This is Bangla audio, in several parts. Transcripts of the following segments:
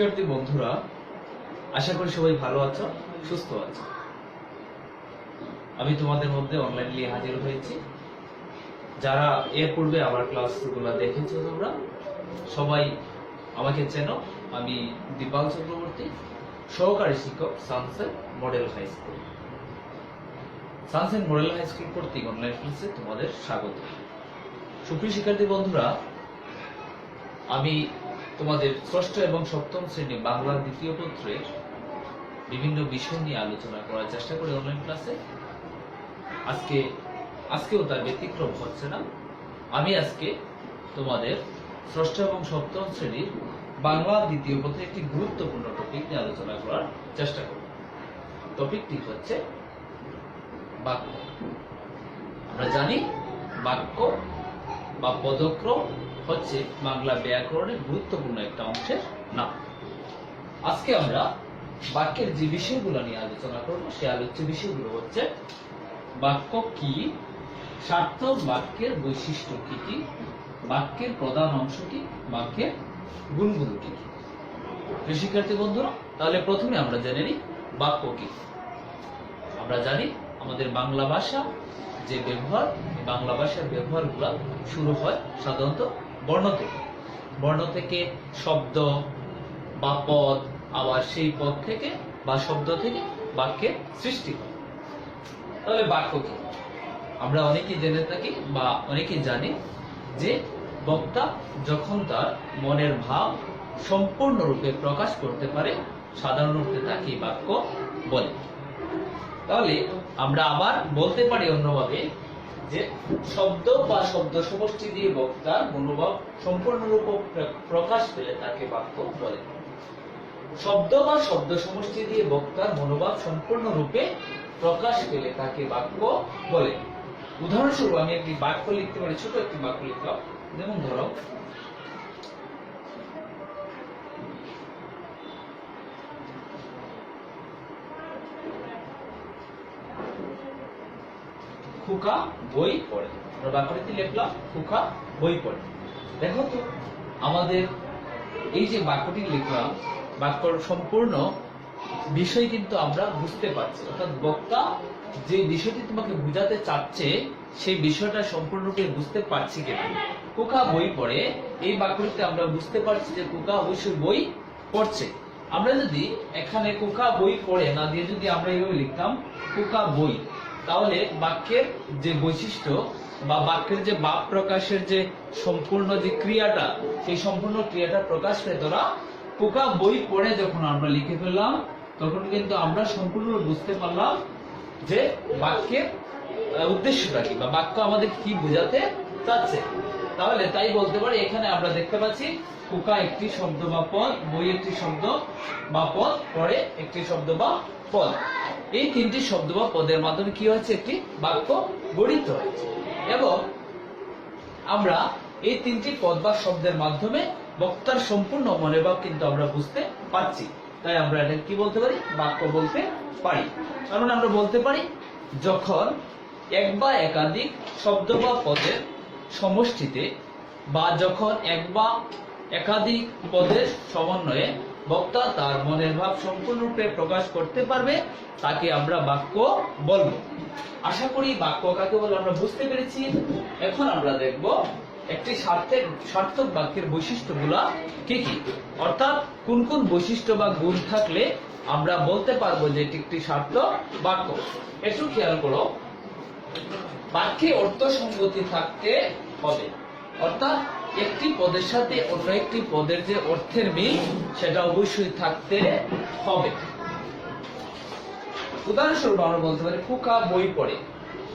শিক্ষার্থী বন্ধুরা, আশা করি সবাই ভালো আছো, সুস্থ আছো। আমি তোমাদের মধ্যে অনলাইনলি হাজির হয়েছি। যারা এর পূর্বে আমার ক্লাসগুলো দেখেছ তোমরা, সবাই আমাকে চেনো। আমি দীপাল চক্রবর্তী, সহকারী শিক্ষক sunset model high school sunset model high school কর্তৃক অনলাইন ক্লাসে তোমাদের স্বাগত। সুপ্রিয় শিক্ষার্থী বন্ধুরা, আমি তোমাদের ষষ্ঠ এবং সপ্তম শ্রেণি বাংলার দ্বিতীয় পত্রের বিভিন্ন বিষয় নিয়ে আলোচনা করার চেষ্টা করি অনলাইন ক্লাসে আজকে, আজকেও তার ব্যতিক্রম হচ্ছে না। আমি আজকে তোমাদের ষষ্ঠ এবং সপ্তম শ্রেণির বাংলা দ্বিতীয় পত্রে একটি গুরুত্বপূর্ণ টপিক নিয়ে আলোচনা করার চেষ্টা করব। টপিকটি হচ্ছে বাক্য। আমরা জানি বাক্য বা পদক্রম হচ্ছে বাংলা ব্যাকরণের গুরুত্বপূর্ণ একটা অংশের নাম। আজকে আমরা বাক্যের যে বিষয়গুলো নিয়ে আলোচনা করব, সে আলোচ্য বিষয়গুলো হচ্ছে বাক্য কি, সার্থক বাক্যের বৈশিষ্ট্য কি কি, বাক্যের প্রধান অংশ কি, বাক্যের গুণগুলো কি কি। শিক্ষার্থী বন্ধুরা, তাহলে প্রথমে আমরা জেনে নিই বাক্য কি। আমরা জানি আমাদের বাংলা ভাষা যে ব্যবহার বাংলা ভাষার ব্যবহারগুলো শুরু হয় সাধারণত বর্ণ থেকে। বর্ণ থেকে শব্দ বা পদ আবার সেই পদ থেকে বা শব্দ থেকে বাক্যের সৃষ্টি হয়। তাহলে বাক্য কি? আমরা অনেকেই জেনে থাকি বা অনেকেই জানি যে বক্তা যখন তার মনের ভাব সম্পূর্ণরূপে প্রকাশ করতে পারে, সাধারণ অর্থে তাকে বাক্য বলে। তাহলে আমরা আবার বলতে পারি অন্যভাবে যে শব্দ বা শব্দ সমষ্টি দিয়ে বক্তার মনোভাব সম্পূর্ণরূপে প্রকাশ পেলে তাকে বাক্য বলে। শব্দ বা শব্দ সমষ্টি দিয়ে বক্তার মনোভাব সম্পূর্ণরূপে প্রকাশ পেলে তাকে বাক্য বলে। উদাহরণস্বরূপ আমি একটি বাক্য লিখতে পারি, ছোট একটি বাক্য লিখলাম যেমন ধরো খুকা বই পড়ে। আমরা বাক্যটিতে লিখলাম খুকা বই পড়ে। দেখো তো, আমাদের এই যে বাক্যটি লিখলাম বাক্যর সম্পূর্ণ বিষয় কিন্তু আমরা বুঝতে পারছি। অর্থাৎ বক্তা যে বিষয়টি তোমাকে বুঝাতে চাচ্ছে, সেই বিষয়টা সম্পূর্ণরূপে বুঝতে পারছি কিনা। কুকা বই পড়ে, এই বাক্যটিতে আমরা বুঝতে পারছি যে কুকা অবশ্যই বই পড়ছে। আমরা যদি এখানে কুকা বই পড়ে, না দিয়ে যদি আমরা এইভাবে লিখতাম কুকা বই। তাহলে বাক্যের যে বৈশিষ্ট্য বা বাক্যের যে বাপ প্রকাশের যে সম্পূর্ণ যে ক্রিয়াটা, সেই সম্পূর্ণ ক্রিয়াটা প্রকাশ পেত না পোকা বই পড়ে যখন আমরা লিখে ফেললাম, তখন কিন্তু আমরা সম্পূর্ণ বুঝতে পারলাম যে বাক্যের উদ্দেশ্যটা কি বা বাক্য আমাদের কি বোঝাতে চাচ্ছে। তাহলে তাই বলতে পারি, এখানে আমরা দেখতে পাচ্ছি পোকা একটি শব্দ বা পদ, বই একটি শব্দ বা পদ, পরে একটি শব্দ বা পদ। এই তিনটি শব্দ বা পদের মাধ্যমে কি হয়েছে? একটি বাক্য গঠিত হয়েছে। এবং আমরা এই তিনটি পদ বা শব্দের মাধ্যমে বক্তার সম্পূর্ণ মনোভাব কিন্তু আমরা বুঝতে পারছি। তাই আমরা এটা কি বলতে পারি? বাক্য বলতে পারি। কারণ আমরা বলতে পারি, যখন এক বা একাধিক শব্দ বা পদের সমষ্টিতে বা যখন এক বা একাধিক পদের সমন্বয়ে বক্তা তার মনের ভাব সম্পূর্ণরূপে প্রকাশ করতে পারবে, তাকে আমরা বাক্য বলব। আশা করি বাক্য কাকে বলে আমরা বুঝতে পেরেছি। এখন আমরা দেখব একটি স্বার্থের সার্থক বাক্যের বৈশিষ্ট্যগুলা কি কি? অর্থাৎ কোন কোন বৈশিষ্ট্য বা গুণ থাকলে আমরা বলতে পারব যে এটি একটি সার্থক বাক্য? একটু খেয়াল করো। বাক্যে অর্থ সঙ্গতি থাকতে হবে। অর্থাৎ একটি পদের সাথে অন্য একটি পদের যে অর্থের মিল, সেটা অবশ্যই থাকতে হবে। উদাহরণস্বরূপ আমরা বলতে পারি ফুকা বই পড়ে।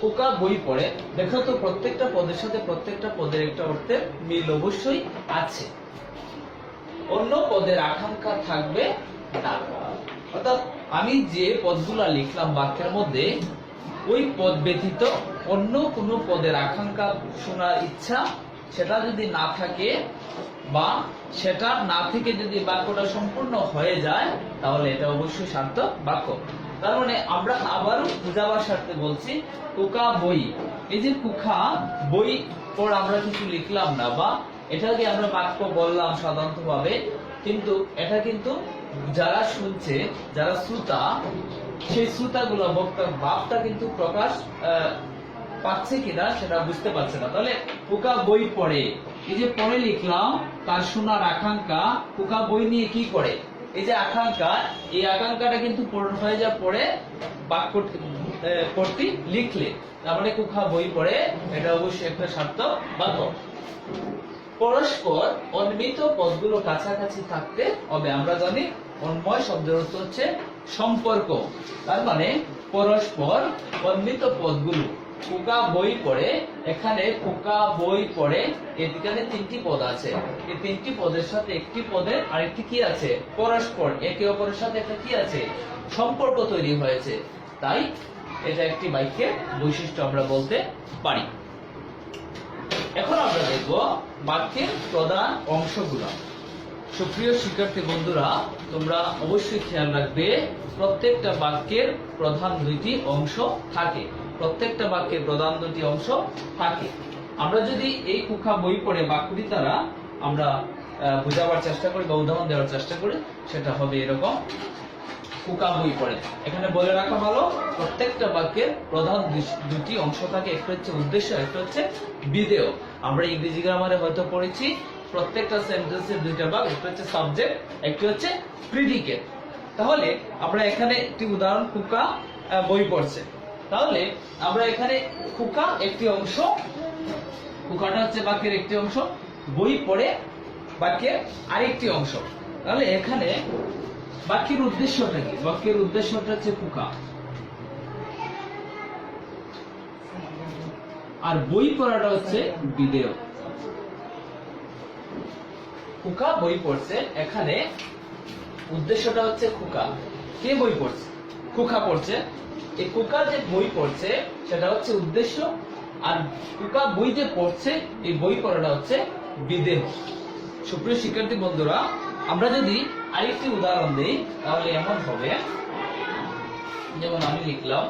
ফুকা বই পড়ে, দেখো তো প্রত্যেকটা পদের সাথে প্রত্যেকটা পদের একটা অর্থের মিল অবশ্যই আছে। অন্য পদের আকাঙ্ক্ষা থাকবে না। অর্থাৎ আমি যে পদগুলা লিখলাম বাক্যের মধ্যে, ওই পদ ব্যতীত অন্য কোনো পদের আকাঙ্ক্ষা শোনার ইচ্ছা সেটা যদি না থাকে বা সেটা না থেকে যদি বাক্যটা সম্পূর্ণ হয়ে যায়, তাহলে এটা অবশ্যই সার্থক বাক্য। তার মানে আমরা আবারও বুঝাবার স্বার্থে বলছি, কুকা বই। এই যে কুখা বই পর আমরা কিছু লিখলাম না বা এটাকে আমরা বাক্য বললাম সাধারণত ভাবে কিন্তু এটা কিন্তু যারা শুনছে, যারা শ্রোতা, সেই শ্রোতাগুলো বক্তার ভাবটা কিন্তু প্রকাশ পাচ্ছে কিনা সেটা বুঝতে পারছে না। তাহলে পোকা বই পড়ে। এই যে পড়ে লিখলাম, তার শোনার আকাঙ্ক্ষা, পোকা বই নিয়ে কি করে? এই যে আকাঙ্ক্ষা, এই আকাঙ্ক্ষাটা কিন্তু পূরণ হয়ে যা পড়ে বাক্য করতে লিখলে। তারপরে কুখা বই পড়ে, এটা অবশ্যই একটা সার্থক বাক্য। পরস্পর অন্বিত পদগুলো কাছাকাছি থাকতে হবে। আমরা জানি অন্ময় শব্দের অর্থ হচ্ছে সম্পর্ক। তার মানে পরস্পর অন্বিত পদগুলো পোকা বই পড়ে, এখানে পোকা বই পড়ে এদিকে তিনটি পদ আছে। এই তিনটি পদের সাথে একটি পদের আরেকটি কি আছে? পরস্পর, একে অপরের সাথে একটা কি আছে? সম্পর্ক তৈরি হয়েছে। তাই এটা একটি বাক্যের বৈশিষ্ট্য আমরা বলতে পারি। এখন আমরা দেখব বাক্যের প্রধান অংশগুলো। সুপ্রিয় শিক্ষার্থী বন্ধুরা, তোমরা অবশ্যই খেয়াল রাখবে, প্রত্যেকটা বাক্যের প্রধান দুইটি অংশ থাকে। প্রত্যেকটা বাক্যের প্রধান দুটি অংশ থাকে। আমরা যদি এই কুখা বই পড়ে বাক্যটি দ্বারা আমরা বোঝাবার চেষ্টা করি বা উদাহরণ দেওয়ার চেষ্টা করি, সেটা হবে এরকম। কুকা বই পড়ে। এখানে বলে রাখা ভালো, প্রত্যেকটা বাক্যের প্রধান দুটি অংশ থাকে। একটা হচ্ছে উদ্দেশ্য, একটা হচ্ছে বিধেয়। আমরা ইংরেজি গ্রামারে হয়তো পড়েছি, প্রত্যেকটা সেন্টেন্সের দুইটা ভাগ, একটা হচ্ছে সাবজেক্ট একটা হচ্ছে প্রিডিকেট তাহলে আমরা এখানে একটি উদাহরণ কুকা বই পড়ছে। তাহলে আমরা এখানে কুকা একটি অংশ কুকাটা হচ্ছে বাক্যের একটি অংশ, বই পড়ে বাক্যের আরেকটি অংশ। তাহলে এখানে বাক্যের উদ্দেশ্যটা কি? বাক্যের উদ্দেশ্যটা হচ্ছে কুকা আর বই পড়াটা হচ্ছে বিদেয়। কুকা বই পড়ছে, এখানে উদ্দেশ্যটা হচ্ছে কুকা কে বই পড়ছে? কুকা পড়ছে। এই কুকা যে বই পড়ছে, সেটা হচ্ছে উদ্দেশ্য, আর কুকা বই যে পড়ছে, এই বই পড়াটা হচ্ছে বিদেহ সুপ্রিয় শিক্ষার্থী বন্ধুরা, আমরা যদি আরেকটি উদাহরণ দিই, তাহলে এমন হবে, যেমন আমি লিখলাম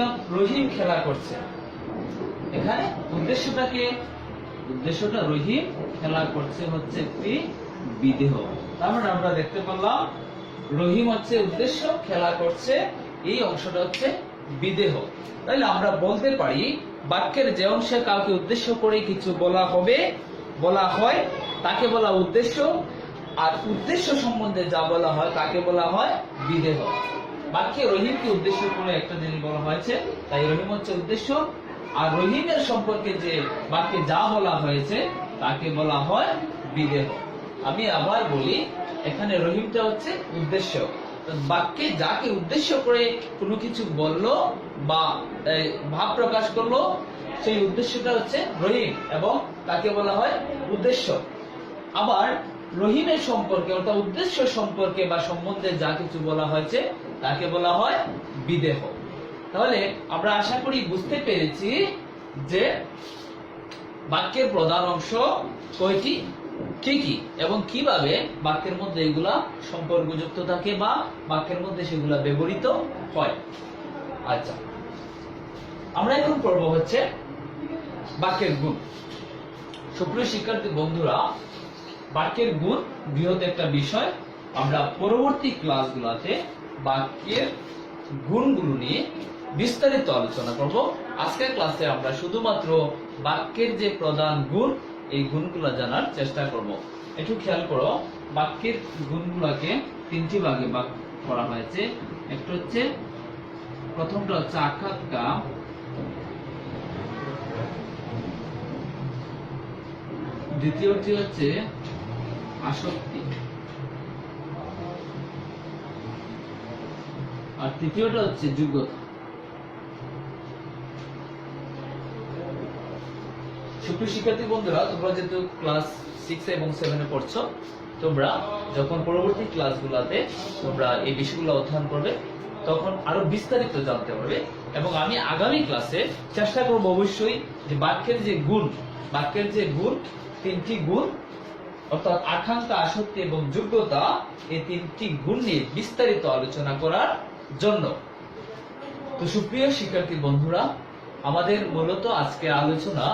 লিখলাম রহিম খেলা করছে। এখানে উদ্দেশ্যটাকে, উদ্দেশ্যটা রহিম খেলা করছে হচ্ছে একটি বিদেহ। তার মানে আমরা দেখতে পেলাম, রহিম হচ্ছে উদ্দেশ্য, খেলা করছে, এই অংশটা হচ্ছে বিদেহ। তাইলে আমরা বলতে পারি, বাক্যের যে অংশে কাউকে উদ্দেশ্য করে কিছু বলা হবে, বলা হয়, তাকে বলা উদ্দেশ্য, আর উদ্দেশ্য সম্বন্ধে যা বলা হয় তাকে বলা হয় বিদেহ। বাক্যে রহিমকে উদ্দেশ্য করে একটা জিনিস বলা হয়েছে। তাই রহিম হচ্ছে উদ্দেশ্য। আর রহিমের সম্পর্কে যে বাক্যে যা বলা হয়েছে, তাকে বলা হয় বিদেহ। আমি আবার বলি, এখানে রহিমটা হচ্ছে উদ্দেশ্য। বাক্যে যাকে উদ্দেশ্য করে কোনো কিছু বলল বা ভাব প্রকাশ করল, সেই উদ্দেশ্যটা হচ্ছে রহিম এবং তাকে বলা হয় উদ্দেশ্য। আবার রহিমের সম্পর্কে অর্থাৎ উদ্দেশ্য সম্পর্কে বা সম্বন্ধে যা কিছু বলা হয়েছে তাকে বলা হয় বিদেহ। তাহলে আমরা আশা করি বুঝতে পেরেছি যে বাক্যের প্রধান অংশ কয়টি? কি কি? এবং কীভাবে বাক্যের মধ্যে এগুলা সম্পর্কযুক্ত থাকে বা বাক্যের মধ্যে সেগুলা ব্যবহৃত হয়? আচ্ছা। আমরা এখন পড়ব হচ্ছে বাক্যের গুণ। সুপ্রিয় শিক্ষার্থী বন্ধুরা, বাক্যের গুণ বৃহৎ একটা বিষয়। আমরা পরবর্তী ক্লাসগুলোতে বাক্যের গুণগুলো নিয়ে বিস্তারিত আলোচনা করব। আজকের ক্লাসে আমরা শুধুমাত্র বাক্যের যে প্রধান গুণ, এই গুণগুলো জানার চেষ্টা করব। একটু খেয়াল করো, বাক্যের গুণগুলোকে তিনটি ভাগে ভাগ করা হয়েছে। একটা হচ্ছে, প্রথমটা হচ্ছে আকাঙ্ক্ষা দ্বিতীয়টি হচ্ছে আসক্তি। আর তৃতীয়টা হচ্ছে যোগ্যতা সুপ্রিয় শিক্ষার্থী বন্ধুরা, তোমরা যেহেতু ক্লাস সিক্স এবং সেভেনে পড়ছো, তোমরা যখন পরবর্তী ক্লাসগুলোতে তোমরা এই বিষয়গুলো অধ্যয়ন করবে, তখন আরও বিস্তারিত জানতে পারবে এবং আমি আগামী ক্লাসে চেষ্টা করব অবশ্যই যে বাক্যের যে গুণ, বাক্যের যে গুণ, তিনটি গুণ, অর্থাৎ আকাঙ্ক্ষা, আসক্তি এবং যোগ্যতা, এই তিনটি গুণ নিয়ে বিস্তারিত আলোচনা করার জন্য। তো সুপ্রিয় শিক্ষার্থী বন্ধুরা, আমাদের মূলত আজকে আলোচনা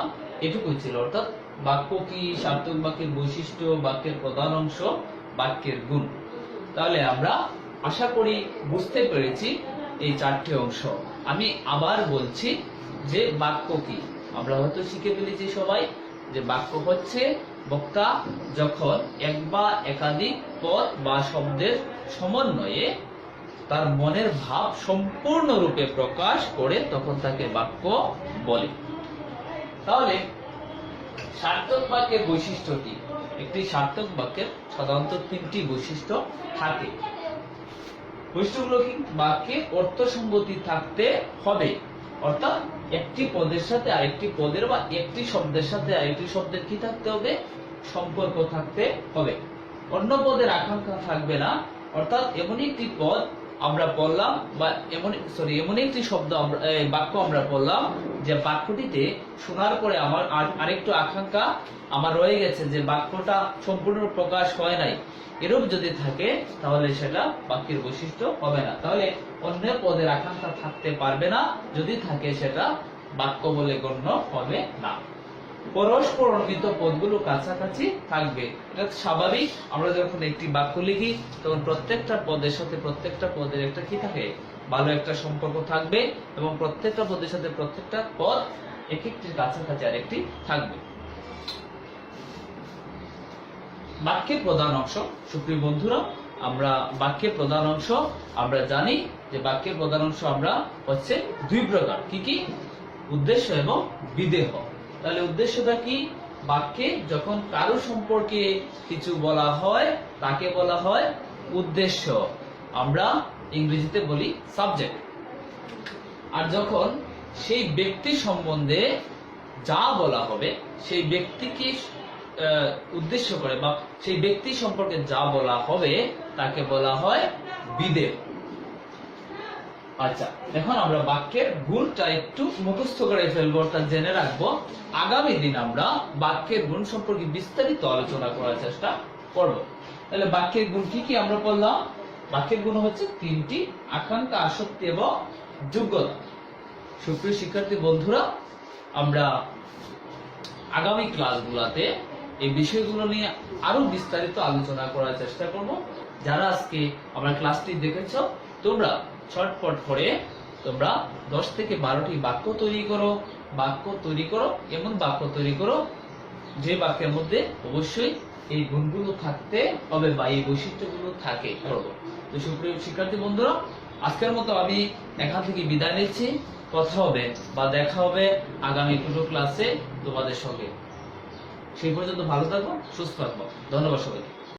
এটুকুই ছিল, অর্থাৎ বাক্য কি, সার্থক বাক্যের বৈশিষ্ট্য, বাক্যের প্রধান অংশ, বাক্যের গুণ। তাহলে আমরা আশা করি বুঝতে পেরেছি এই চারটি অংশ। আমি আবার বলছি যে বাক্য কি। আমরা হয়তো শিখে ফেলেছি সবাই যে বাক্য হচ্ছে বক্তা যখন এক বা একাধিক পদ বা শব্দের সমন্বয়ে তার মনের ভাব সম্পূর্ণরূপে প্রকাশ করে তখন তাকে বাক্য বলে। তাহলে সার্থক বাক্যের বৈশিষ্ট্য কি? একটি সার্থক বাক্যের সাধারণত তিনটি বৈশিষ্ট্য থাকে। বৈশিষ্ট্যগুলো কি? বাক্যে অর্থ সঙ্গতি থাকতে হবে। অর্থাৎ একটি পদের সাথে আরেকটি পদের বা একটি শব্দের সাথে আরেকটি শব্দের কি থাকতে হবে? সম্পর্ক থাকতে হবে। অন্য পদের আকাঙ্ক্ষা থাকবে না। অর্থাৎ এমন একটি পদ আমরা পড়লাম বা এমন সরি এমন একটি শব্দ আমরা বাক্য আমরা পড়লাম যে বাক্যটিতে শোনার পরে আমার আর- আরেকটু আকাঙ্ক্ষা আমার রয়ে গেছে যে বাক্যটা সম্পূর্ণ প্রকাশ হয় নাই। এরূপ যদি থাকে, তাহলে সেটা বাক্যের বৈশিষ্ট্য হবে না। তাহলে অন্য পদের আকাঙ্ক্ষা থাকতে পারবে না। যদি থাকে, সেটা বাক্য বলে গণ্য হবে না। পরস্পর অন্বিত পদগুলো কাছাকাছি থাকবে। এটা স্বাভাবিক, আমরা যখন একটি বাক্য লিখি, তখন প্রত্যেকটা পদের সাথে প্রত্যেকটা পদের একটা কি থাকে? ভালো একটা সম্পর্ক থাকবে এবং প্রত্যেকটা পদের সাথে প্রত্যেকটা পদ এক একটির কাছাকাছি আর একটি থাকবে। বাক্যের প্রধান অংশ, সুপ্রিয় বন্ধুরা, আমরা বাক্যের প্রধান অংশ, আমরা জানি যে বাক্যের প্রধান অংশ আমরা হচ্ছে দুই প্রকার, কি কি? উদ্দেশ্য এবং বিদেহ। তাহলে উদ্দেশ্যটা কি? বাক্যে যখন কারও সম্পর্কে কিছু বলা হয়, তাকে বলা হয় উদ্দেশ্য। আমরা ইংরেজিতে বলি সাবজেক্ট আর যখন সেই ব্যক্তি সম্বন্ধে যা বলা হবে, সেই ব্যক্তিকে উদ্দেশ্য করে বা সেই ব্যক্তি সম্পর্কে যা বলা হবে, তাকে বলা হয় বিদেহ আচ্ছা এখন আমরা বাক্যের গুণটা একটু মুখস্থ করে ফেলব, অর্থাৎ জেনে রাখব। আগামী দিন আমরা বাক্যের গুণ সম্পর্কে বিস্তারিত আলোচনা করার চেষ্টা করব। তাহলে বাক্যের গুণ কি কি আমরা বললাম? বাক্যের গুণ হচ্ছে তিনটি, আকাঙ্ক্ষা, আসক্তি এবং যোগ্যতা। সুপ্রিয় শিক্ষার্থী বন্ধুরা, আমরা আগামী ক্লাসগুলোতে এই বিষয়গুলো নিয়ে আরও বিস্তারিত আলোচনা করার চেষ্টা করব। যারা আজকে আমরা ক্লাসটি দেখেছ, তোমরা ছটফট করে তোমরা দশ থেকে বারোটি বাক্য তৈরি করো, বাক্য তৈরি করো, এমন বাক্য তৈরি করো, যে বাক্যের মধ্যে অবশ্যই এই গুণগুলো থাকতে হবে বা এই বৈশিষ্ট্যগুলো থাকে। তো সুপ্রিয় শিক্ষার্থী বন্ধুরা, আজকের মতো আমি এখান থেকে বিদায় নিচ্ছি। কথা হবে বা দেখা হবে আগামী দুটো ক্লাসে তোমাদের সঙ্গে। সেই পর্যন্ত ভালো থাকব সুস্থ থাকব ধন্যবাদ সবাইকে।